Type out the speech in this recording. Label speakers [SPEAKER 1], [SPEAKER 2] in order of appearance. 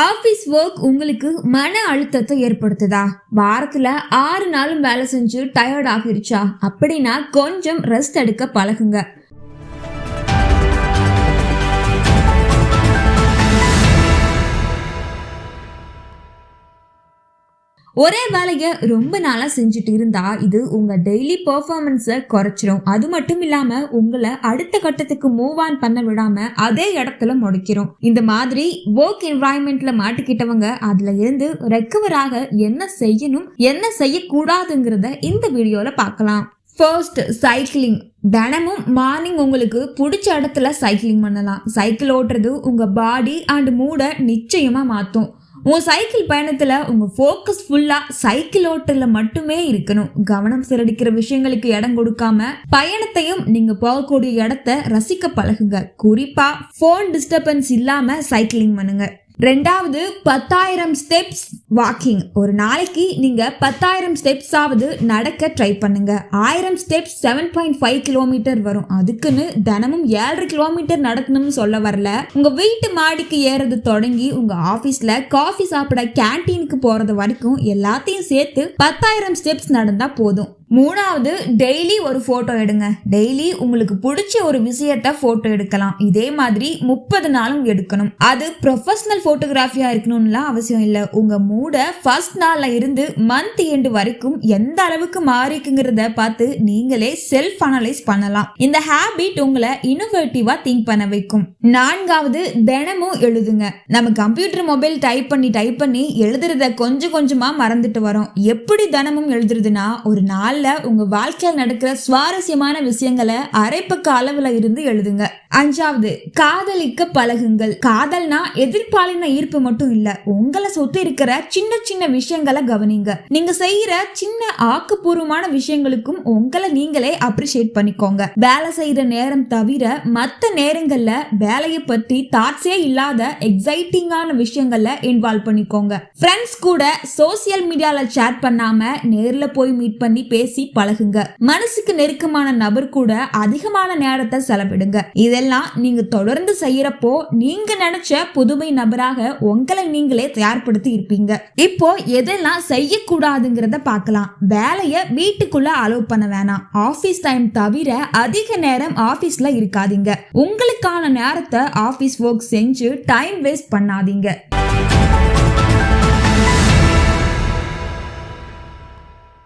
[SPEAKER 1] Office work உங்களுக்கு மன அழுத்தத்தை ஏற்படுத்துதா? வாரத்தில் ஆறு நாளும் வேலை செஞ்சு டயர்ட் ஆகிருச்சா? அப்படின்னா கொஞ்சம் ரெஸ்ட் எடுக்க பழகுங்க. ஒரே வேலையை ரொம்ப நாளாக செஞ்சுட்டு இருந்தா இது உங்க டெய்லி பர்ஃபார்மன்ஸை குறைச்சிரும். அது மட்டும் இல்லாம உங்களை அடுத்த கட்டத்துக்கு மூவ் ஆன் பண்ண விடாம அதே இடத்துல முடக்கிறோம் இந்த மாதிரி ஒர்க் என்வாயன்மெண்ட்ல மாட்டிக்கிட்டவங்க அதுல இருந்து ரெக்கவர் ஆக என்ன செய்யணும் என்ன செய்யக்கூடாதுங்கிறத இந்த வீடியோல பார்க்கலாம். ஃபர்ஸ்ட் சைக்கிளிங் தினமும் மார்னிங் உங்களுக்கு பிடிச்ச இடத்துல சைக்கிளிங் பண்ணலாம். சைக்கிள் ஓட்டுறது உங்க பாடி அண்ட் மூடை நிச்சயமா மாற்றும் உன் சைக்கிள் பயணத்தில் உங்கள் ஃபோக்கஸ் ஃபுல்லாக சைக்கிள் ஓட்டல மட்டுமே இருக்கணும். கவனம் சிறடிக்கிற விஷயங்களுக்கு இடம் கொடுக்காம பயணத்தையும் நீங்கள் போகக்கூடிய இடத்த ரசிக்க பழகுங்க. குறிப்பாக ஃபோன் டிஸ்டர்பன்ஸ் இல்லாமல் சைக்கிளிங் பண்ணுங்க. ரெண்டாவது பத்தாயிரம் ஸ்டெப்ஸ் வாக்கிங் ஒரு நாளைக்கு நீங்க பத்தாயிரம் ஸ்டெப்ஸ் ஆவது நடக்க ட்ரை பண்ணுங்க. ஆயிரம் steps seven point five kilometre வரும். அதுக்குன்னு தினமும் ஏழரை கிலோமீட்டர் நடக்கணும்னு சொல்ல வரல. உங்க வீட்டு மாடிக்கு ஏறது தொடங்கி உங்க ஆபீஸ்ல காஃபி சாப்பிட கேன்டீனுக்கு போறது வரைக்கும் எல்லாத்தையும் சேர்த்து பத்தாயிரம் ஸ்டெப்ஸ் நடந்தா போதும். மூணாவது டெய்லி ஒரு ஃபோட்டோ எடுங்க. டெய்லி உங்களுக்கு பிடிச்ச ஒரு விஷயத்த ஃபோட்டோ எடுக்கலாம். இதே மாதிரி முப்பது நாளும் எடுக்கணும். அது ப்ரொஃபஷனல் ஃபோட்டோகிராஃபியாக இருக்கணும்லாம் அவசியம் இல்லை. உங்கள் மூடை ஃபர்ஸ்ட் நாளில் இருந்து மந்த் எண்டு வரைக்கும் எந்த அளவுக்கு மாறிக்குங்கிறத பார்த்து நீங்களே செல்ஃப் அனலைஸ் பண்ணலாம். இந்த ஹேபிட் உங்களை இனோவேட்டிவாக திங்க் பண்ண வைக்கும். நான்காவது தினமும் எழுதுங்க. நம்ம கம்ப்யூட்டர் மொபைல் டைப் பண்ணி டைப் பண்ணி எழுதுறத கொஞ்சம் கொஞ்சமாக மறந்துட்டு வரோம். எப்படி தினமும் எழுதுறதுன்னா ஒரு நாள் நாளில் உங்க வாழ்க்கையில் நடக்கிற சுவாரஸ்யமான விஷயங்களை அரைப்பக்க அளவில் இருந்து எழுதுங்க. அஞ்சாவது காதலிக்க பழகுங்கள். காதல்னா எதிர்பாலின ஈர்ப்பு மட்டும் இல்ல. உங்களை சொத்து இருக்கிற சின்ன சின்ன விஷயங்களை கவனிங்க. நீங்க செய்யற சின்ன ஆக்கப்பூர்வமான விஷயங்களுக்கும் உங்களை நீங்களே அப்ரிஷியேட் பண்ணிக்கோங்க. வேலை செய்யற நேரம் தவிர மத்த நேரங்கள்ல வேலையை பத்தி தாட்ஸே இல்லாத எக்ஸைட்டிங்கான விஷயங்கள்ல இன்வால்வ் பண்ணிக்கோங்க. ஃப்ரெண்ட்ஸ் கூட சோசியல் மீடியால சேட் பண்ணாம நேர்ல போய் மீட் பண்ணி பேசி பழகுங்க. மனசுக்கு நெருக்கமான நபர் கூட அதிகமான நேரத்தை செலவிடுங்க. இதெல்லாம் நீங்கள் தொடர்ந்து செய்கிறப்போ நீங்கள் நினச்ச புதுமை நபராக உங்களை நீங்களே தயார்படுத்தி இருப்பீங்க. இப்போ எதெல்லாம் செய்யக்கூடாதுங்கிறத பார்க்கலாம். வேலையை வீட்டுக்குள்ள அலோவ் பண்ண வேணாம். ஆஃபீஸ் டைம் தவிர அதிக நேரம் ஆஃபீஸில் இருக்காதீங்க. உங்களுக்கான நேரத்தை ஆஃபீஸ் ஒர்க் செஞ்சு டைம் வேஸ்ட் பண்ணாதீங்க.